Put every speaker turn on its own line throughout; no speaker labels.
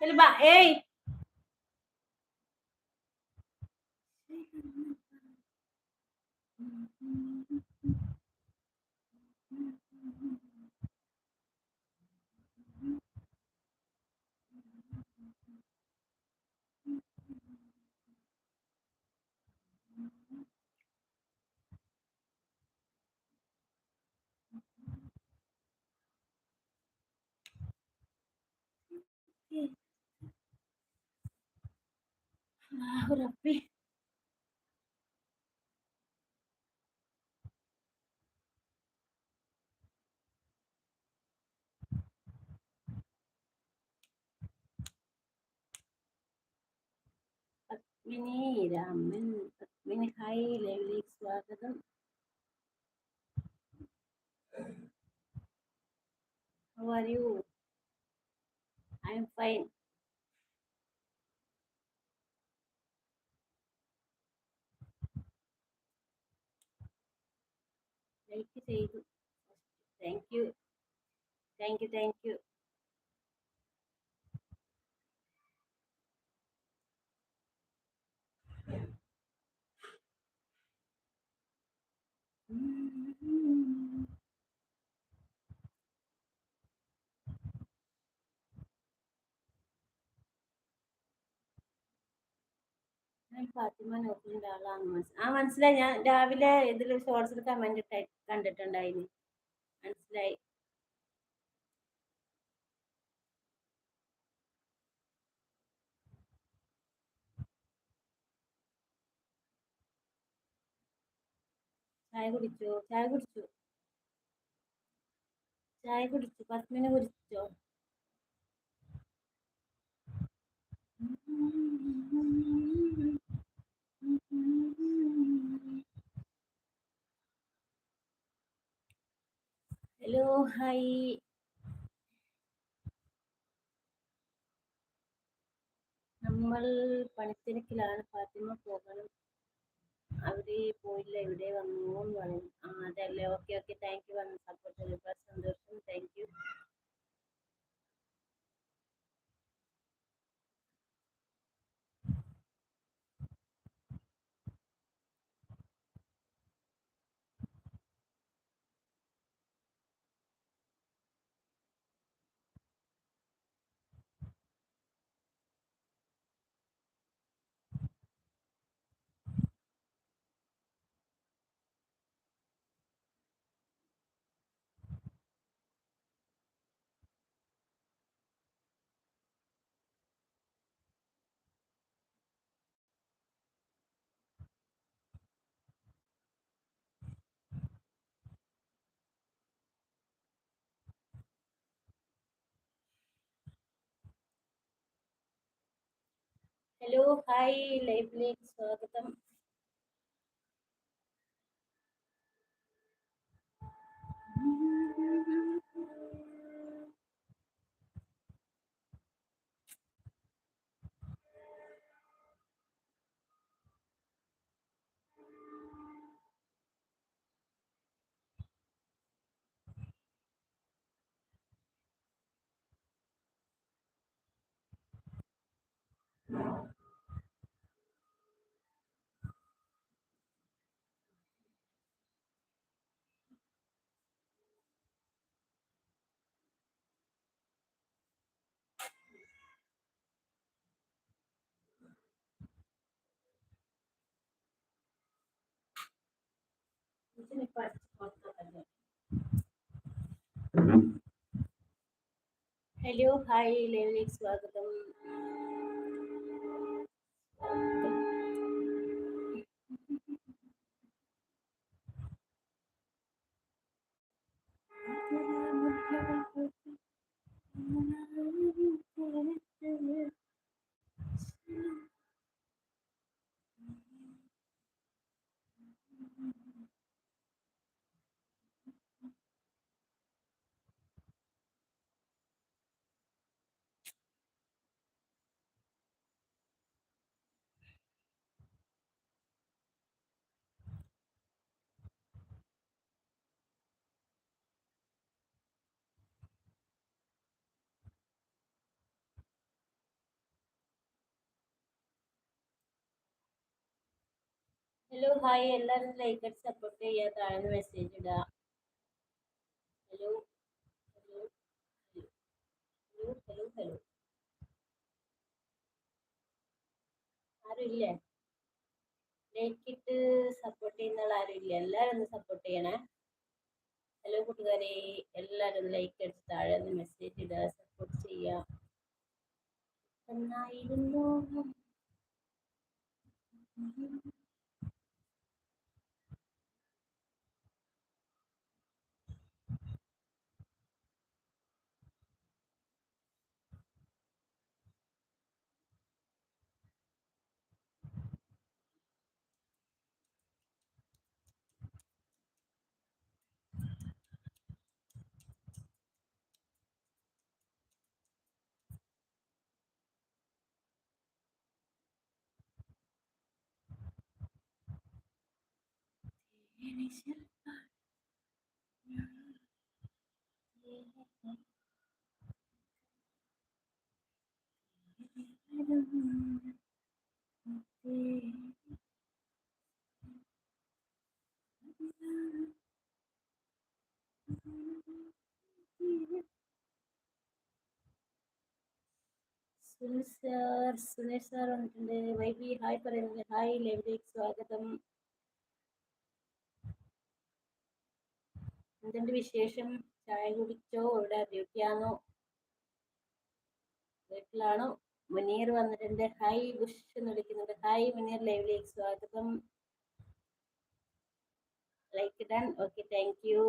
తెలుబా ei Mm-hmm. റബ്ബി Padmini Raman Padmini hi ലൈവിലേക്ക് സ്വാഗതം How are you? I am fine. ചെയ്തു. Thank you thank you thank you Fathima നോക്കിന്റെ ആളാണ് മനസ്സിലായി ആ മനസ്സിലായി. ഞാൻ രാവിലെ ഇതിൽ ഷോർട്സിൽ കമന്റ് കണ്ടിട്ടുണ്ടായിന്. മനസ്സിലായി. ചായ കുടിച്ചോ? ചായ കുടിച്ചു? ചായ കുടിച്ചു? പത്മിനെ കുടിച്ചോ? ഹലോ ഹായ് നമ്മൾ പണിത്തിരക്കിലാണ് ഫാത്തിമ പോകണം. അവിടെ പോയില്ല ഇവിടെ വന്നു എന്ന് പറയും ആ അതല്ലേ. ഓക്കെ ഓക്കെ താങ്ക് യു വന്ന് സപ്പോർട്ട് സന്തോഷം. താങ്ക് യു ഹലോ ഹായ് ലൈവിലേക്ക് സ്വാഗതം ഹലോ ഹായ് ലൈവിലേക്ക് സ്വാഗതം ഹലോ ഹായ് എല്ലാവരും ലൈക്ക് സപ്പോർട്ട് ചെയ്യുക താഴ്ന്ന മെസ്സേജ് ഇടുക hello hello hello hello hello ആരും ഇല്ലേ ലൈക്ക് ഇട്ട് സപ്പോർട്ട് ചെയ്യുന്ന ആൾ ഇല്ല എല്ലാവരും ഒന്ന് സപ്പോർട്ട് ചെയ്യണേ. ഹലോ കൂട്ടുകാരെ. എല്ലാവരും ലൈക്ക് അടിച്ച് താഴെ ഒന്ന് മെസ്സേജ് ഇടുക സപ്പോർട്ട് ചെയ്യുക എന്നായിരുന്നു സുനിൽ സാർ സുനിൽ സാർ വന്നിട്ടുണ്ട് വൈബി ഹായ് പറയുന്നുണ്ട് ഹായ് ലൈവിലേക്ക് സ്വാഗതം എന്തുണ്ട് വിശേഷം? ചായ കുടിച്ചോ? ഇവിടെ ഡ്യൂട്ടിയാണോ വീട്ടിലാണോ? മുനീർ വന്നിട്ടുണ്ട്. ഹായ് ബുഷ് എന്ന് വിളിക്കുന്നുണ്ട്. ഹായ് മുനീർ ലൈവിലേക്ക് സ്വാഗതം. Like done okay thank you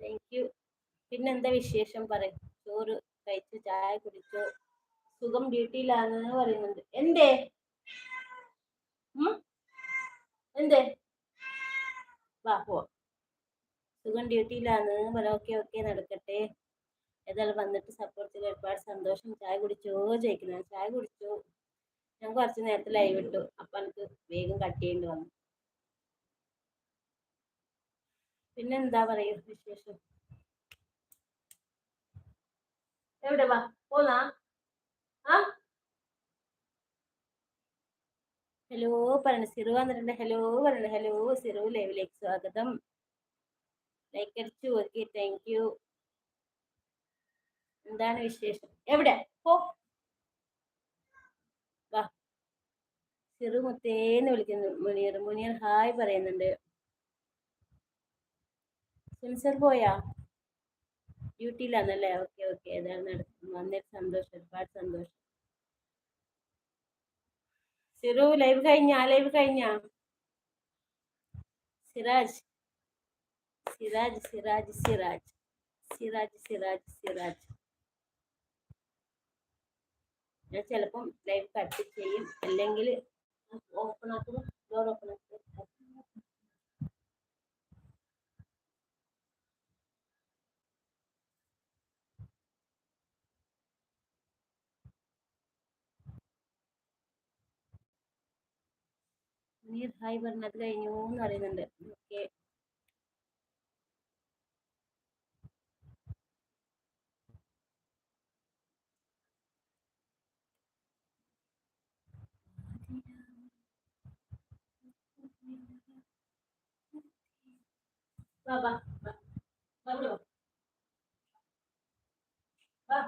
thank you പിന്നെന്താ വിശേഷം? പറയും. ചോറ് കഴിച്ചു? ചായ കുടിച്ചു? സുഖം ഡ്യൂട്ടിയിലാണെന്ന് പറയുന്നുണ്ട്. എന്തേ? എന്തേ? വാ പോ. സുഖം ഡ്യൂട്ടിയിലാണ്. പോലെ ഓക്കെ ഓക്കെ നടക്കട്ടെ. ഏതായാലും വന്നിട്ട് സപ്പോർട്ട് ചെയ്ത് ഒരുപാട് സന്തോഷം. ചായ കുടിച്ചോ? ചോദിക്കുന്നു. ചായ കുടിച്ചോ. ഞാൻ കുറച്ച് നേരത്തെ ലൈവ് ഇട്ടു. അപ്പൊ എനിക്ക് വേഗം കട്ട് ചെയ്യേണ്ടി വന്നു. പിന്നെന്താ പറയുക വിശേഷം? എവിടെ വാ? പോന്നാ? ആ? ഹലോ പറയണ സിറു വന്നിട്ടുണ്ട്. ഹലോ പറയണ ഹലോ സിറു ലൈവിലേക്ക് സ്വാഗതം. ലൈക്ക് അടിച്ചു ഓക്കെ താങ്ക് യു എന്താണ് വിശേഷം? എവിടെ? പോ. വാ. സിറു മുത്തേന്ന് വിളിക്കുന്നു. മുനിയർ മുനിയർ ഹായ് പറയുന്നുണ്ട്. സെൻസർ പോയാ? ഡ്യൂട്ടിയിലാണല്ലേ ഓക്കെ ഓക്കെ ഏതാണ് നടക്കുന്നത് വന്നിട്ട് സന്തോഷം. ഒരുപാട് സന്തോഷം. സിറു ലൈവ് കഴിഞ്ഞാ? ലൈവ് കഴിഞ്ഞാ? സിറാജ്. സിറാജ് സിറാജ് സിറാജ്. സിറാജ് സിറാജ് സിറാജ്. ഞാൻ ചിലപ്പം ലൈവ് കട്ട് ചെയ്യും. അല്ലെങ്കിൽ ഓപ്പൺ ആക്കുമ്പോൾ ഡോർ ഓപ്പൺ ആക്കും. നീർ ഹായ് പറഞ്ഞത് കഴിഞ്ഞു എന്ന് പറയുന്നുണ്ട് ഓക്കെ വാ വാ വാ വാ വാ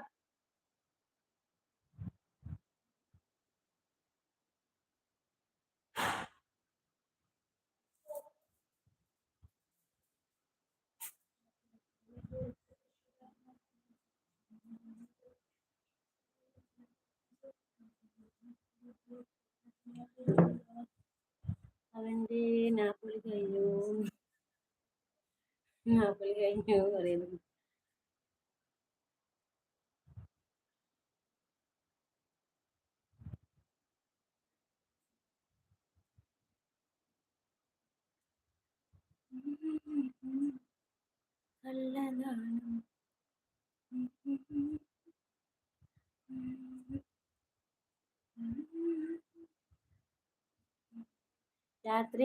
അവന്റെ നാപ്പുളി കഴിഞ്ഞു നാപ്പുളി കഴിഞ്ഞു പറയുന്നു കള്ളനാണ്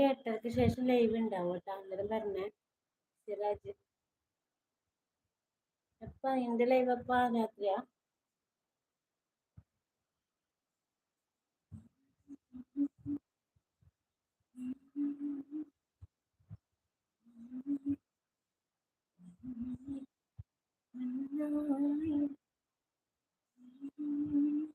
എട്ടരയ്ക്ക് ശേഷം ലൈവ് ഉണ്ടാവും കേട്ടോ അന്നേരം പറഞ്ഞേ സിറാജ് അപ്പൊ എന്റെ ലൈവ് അപ്പൊ രാത്രിയാ Thank you.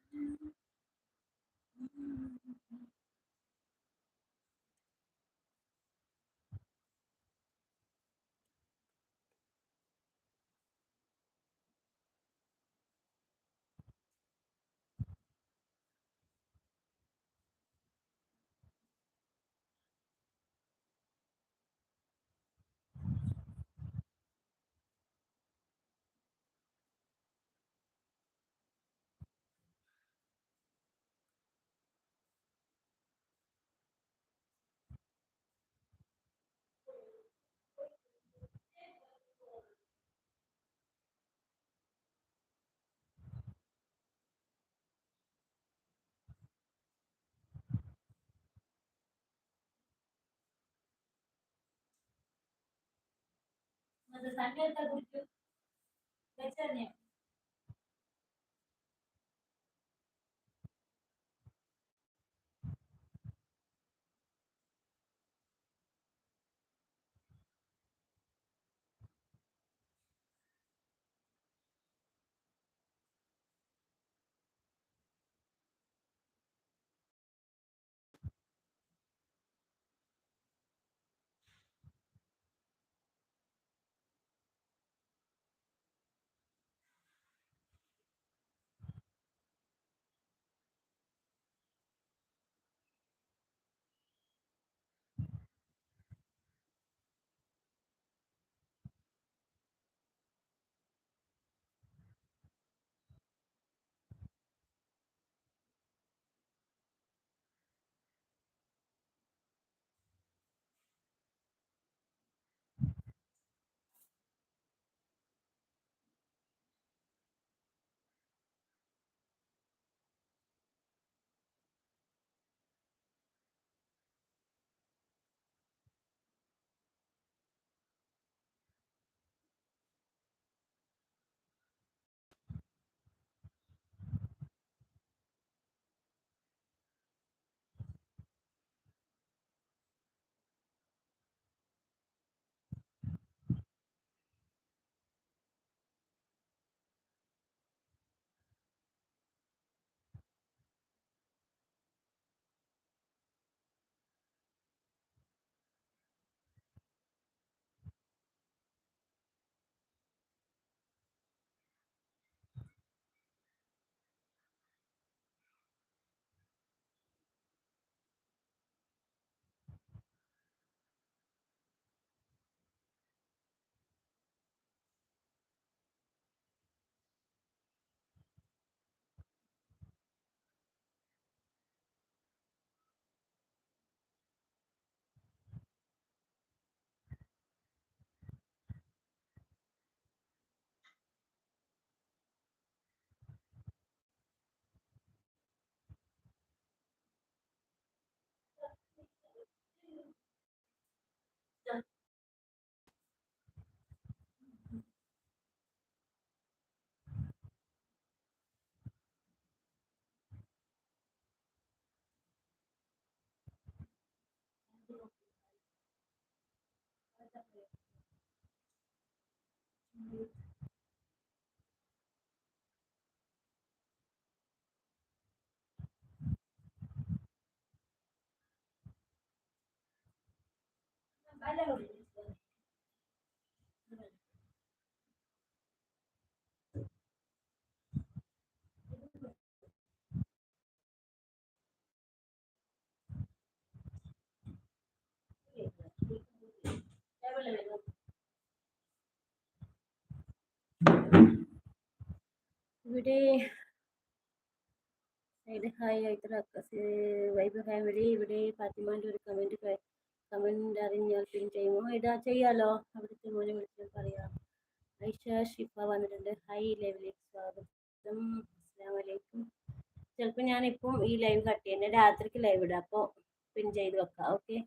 അത് തന്നെടുത്ത കുറിച്ച് വെച്ചറിഞ്ഞോ ഇവിടെ സൈഡ് ഹായ് ആയിട്ട് വൈബ് ഫാമിലി ഇവിടെ ഫാത്തിമാന്റെ ഒരു കമന്റ് കമന്റ് അറിഞ്ഞാൽ പിൻ ചെയ്യുമോ? ഇതാ ചെയ്യാലോ. അവിടുത്തെ മോനെ വിളിച്ചാൽ പറയാം. ഐഷ ഷിഫ വന്നിട്ടുണ്ട്. ഹൈ ലെവലിലേക്ക് സ്വാഗതം. അസ്സാം വലൈക്കും ചിലപ്പോൾ ഞാനിപ്പം ഈ ലൈവ് കട്ട് ചെയ്യുന്നത് രാത്രിക്ക് ലൈവ് ഇടാം. അപ്പോൾ പിൻ ചെയ്ത് വെക്കാം. ഓക്കെ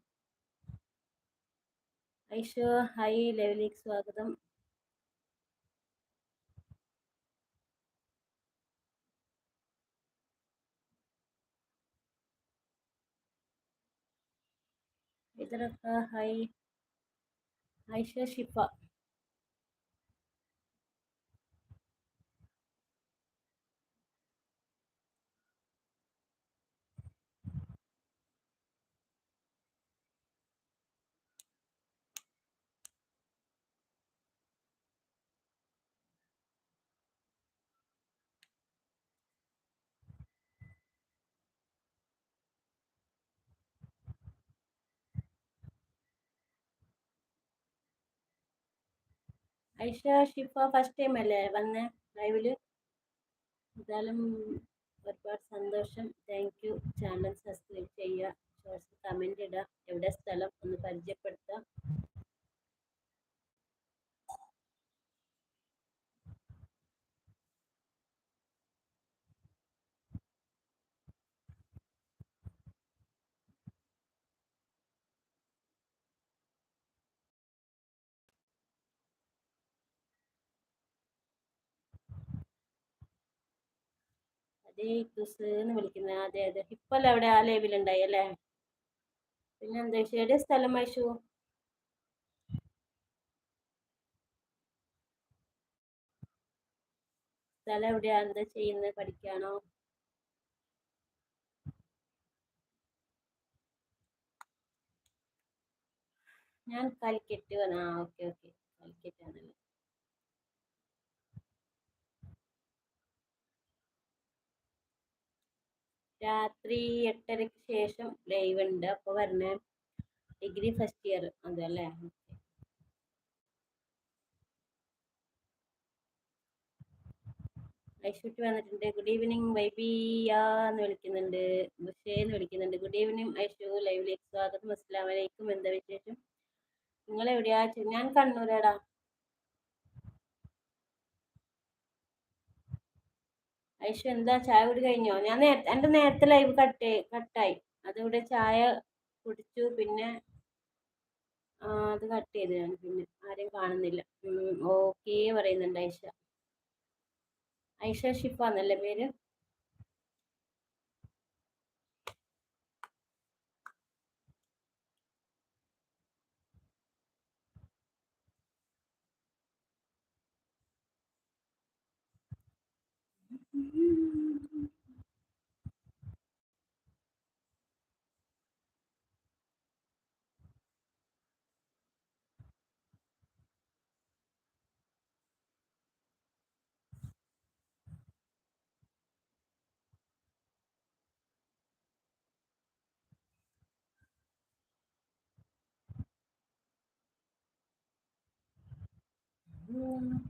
ഐഷോ ഹൈ ലൈവിലേക്ക് സ്വാഗതം. ഇതിലൊക്കെ hi Aisha Shifa Aisha Shifa first time അല്ലേ വന്നേ ലൈവിൽ എന്തായാലും ഒരുപാട് സന്തോഷം. താങ്ക് യു ചാനൽ സബ്സ്ക്രൈബ് ചെയ്യുക. ഷോർട്സ് കമന്റ് ഇടുക. എവിടെ സ്ഥലം? ഒന്ന് പരിചയപ്പെടുത്തുക അതേ കുസ് എന്ന് വിളിക്കുന്നത് അതെ അതെ ഇപ്പല്ല അവിടെ ആ ലൈവിലുണ്ടായി അല്ലേ? പിന്നെ എന്താ എവിടെ സ്ഥലം ഐഷു സ്ഥലം എവിടെയാ? എന്താ ചെയ്യുന്നത്? പഠിക്കാണോ? ഞാൻ കാലിക്കറ്റ് ആ ഓക്കെ ഓക്കെ കാലിക്കറ്റ് ആണല്ലേ രാത്രി എട്ടരയ്ക്ക് ശേഷം ലൈവ് ഉണ്ട്. അപ്പോൾ വരണേ. ഡിഗ്രി ഫസ്റ്റ് ഇയർ അതല്ലേ ഐശ്വര്യ വന്നിട്ടുണ്ട്. ഗുഡ് ഈവനിങ് വൈബിയ എന്ന് വിളിക്കുന്നുണ്ട്. ബുഷേ വിളിക്കുന്നുണ്ട്. ഗുഡ് ഈവനിങ് ഐഷു ലൈവിലേക്ക് സ്വാഗതം. അസ്സാം വലൈക്കും എന്താ വിശേഷം? നിങ്ങൾ എവിടെയാ ഞാൻ കണ്ണൂരാടാ. ഐഷു എന്താ ചായ കുടി കഴിഞ്ഞോ? ഞാൻ നേരത്തെ എന്റെ നേരത്തെ ലൈവ് കട്ട് കട്ടായി അതിവിടെ ചായ കുടിച്ചു പിന്നെ അത് കട്ട് ചെയ്ത് ഞാൻ. പിന്നെ ആരെയും കാണുന്നില്ല. ഓക്കേ പറയുന്നുണ്ട് ഐഷ. ഐഷ ഷിപ്പാന്നല്ലേ എന്നല്ലേ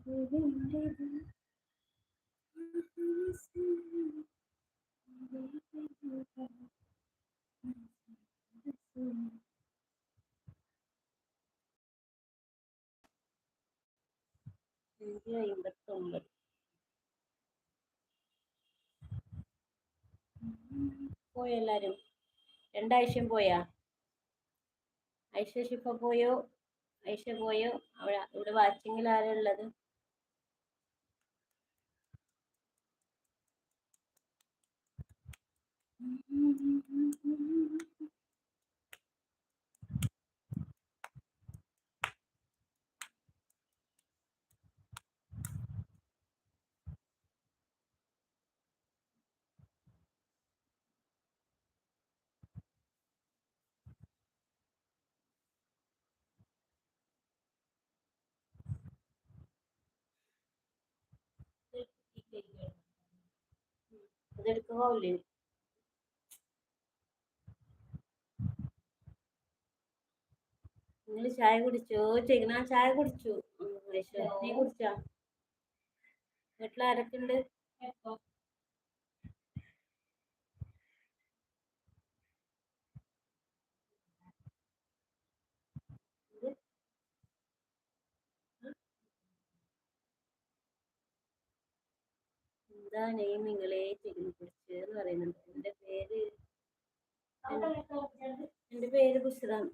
പേര് അമ്പത്തൊമ്പത് പോയോ എല്ലാരും രണ്ടാഴ്ചയും പോയാ? ഐഷ ഷിഫ പോയോ? ഐഷ പോയോ? അവിടെ ഇവിടെ വാച്ചിങ്ങിൽ ആരാ ഉള്ളത്? ಅದಕ್ಕೆ ಹೋಗ್ಲಿ നിങ്ങൾ ചായ കുടിച്ചോ? ചെയ്യുന്ന ചായ കുടിച്ചു. നീ കുടിച്ചാ? വീട്ടിൽ ആരൊക്കെ ഉണ്ട് എന്താ നെയ്മ് നിങ്ങളെ ചെകിനെ കുറിച്ച് എന്ന് പറയുന്നുണ്ട്. പേര് എന്റെ പേര് ബുസ്രാൻ.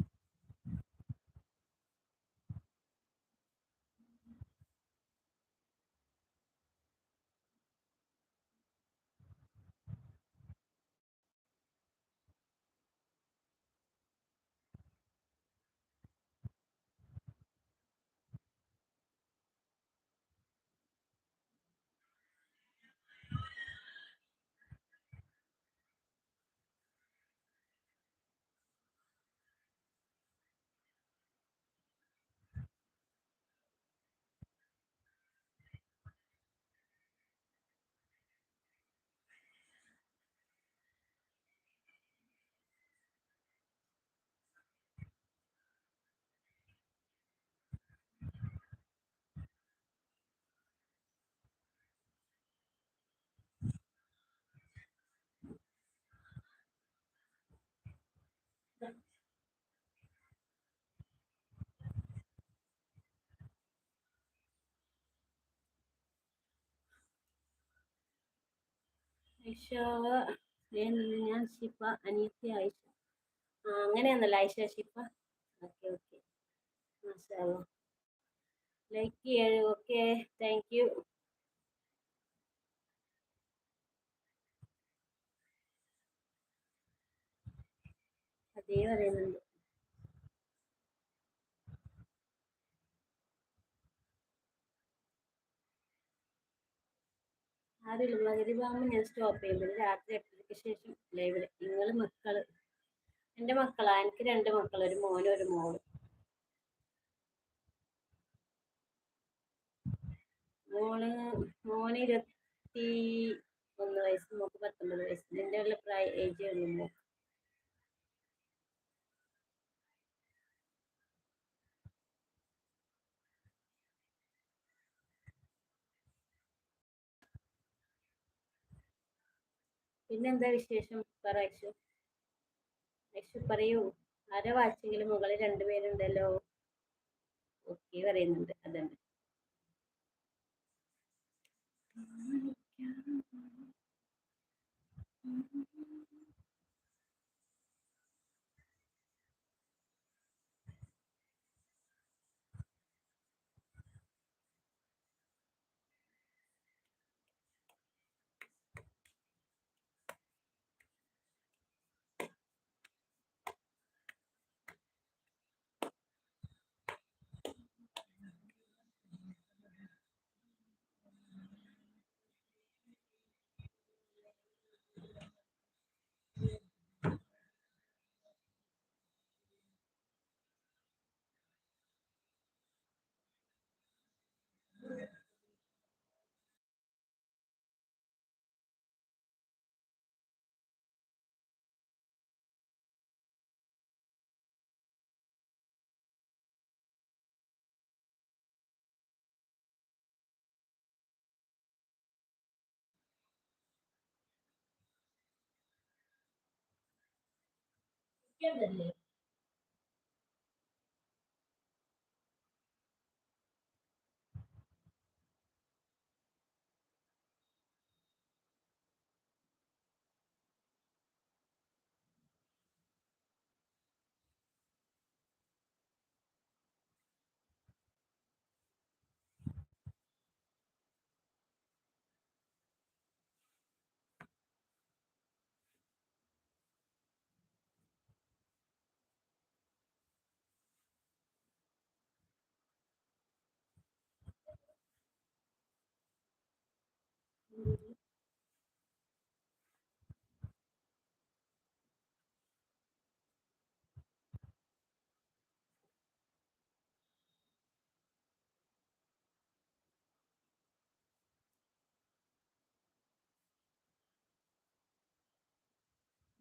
ഇഷാവ ഞാൻ ഷിഫ അനീത്തി ആ അങ്ങനെയാണല്ലോ ഐഷ ഷിഫ? Okay okay. മാഷാ ലൈക്ക് ചെയ്യൂ ഓക്കെ. Thank you. അതേ പറയുന്നുണ്ട്. ആരുമില്ല ഭാഗം ഞാൻ സ്റ്റോപ്പ് ചെയ്യുമ്പോൾ രാത്രി എട്ടരയ്ക്ക് ശേഷം ലൈവിൽ നിങ്ങൾ മക്കൾ എന്റെ മക്കളാ. എനിക്ക് രണ്ട് മക്കൾ ഒരു മോനും ഒരു മോളും. മോൾ മോന് ഇരുപത്തി ഒന്ന് വയസ്സ് മോക്ക് പത്തൊമ്പത് വയസ്സ്. ഇതിന്റെ ഉള്ള പ്രായ ഏജ് ഉള്ളൂ പിന്നെന്താ വിശേഷം? പറയു ഐഷു പറയൂ. ആരെ വാച്ചെങ്കിലും മുകളിൽ രണ്ടുപേരുണ്ടല്ലോ ഓക്കെ പറയുന്നുണ്ട്. Kimberly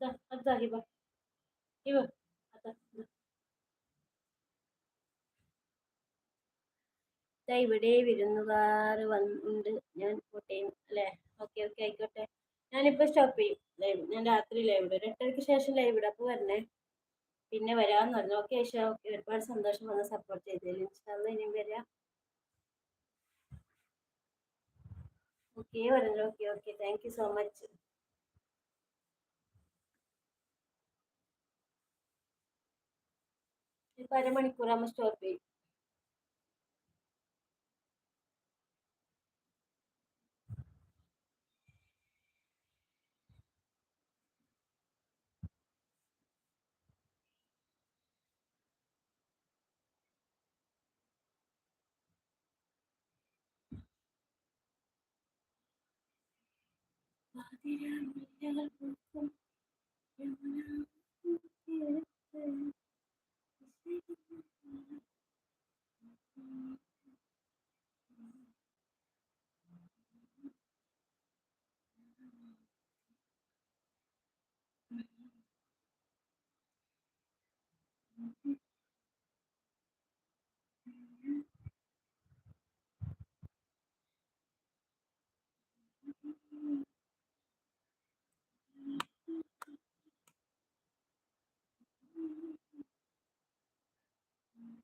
അതന്നെ ഇരിക്കണ്ടല്ലേ അതാ ഹിബ ഹിബ അതാ ഇവിടെ വിരുന്നുകാർ വന്നുണ്ട് ഞാൻ കോട്ടയം അല്ലേ? ഓക്കെ ഓക്കെ ആയിക്കോട്ടെ. ഞാനിപ്പോൾ സ്റ്റോപ്പ് ചെയ്യും. ലൈവ് ഞാൻ രാത്രി ലൈവ് ഒരു എട്ടരയ്ക്ക് ശേഷം ലൈവ് ഇവിടെ അപ്പോൾ വരണേ. പിന്നെ വരാമെന്ന് പറഞ്ഞു. ഓക്കെ ഏഷ്യ ഓക്കെ ഒരുപാട് സന്തോഷം വന്ന് സപ്പോർട്ട് ചെയ്തതിൽ. ഇൻഷാല്ല ഇനിയും വരാം. ഓക്കെ പറഞ്ഞു okay okay. Thank you so much ഇപ്പം അരമണിക്കൂറാകുമ്പോൾ സ്റ്റോപ്പ് ചെയ്യും. പാതിരാമുല്ലകൾ Thank you.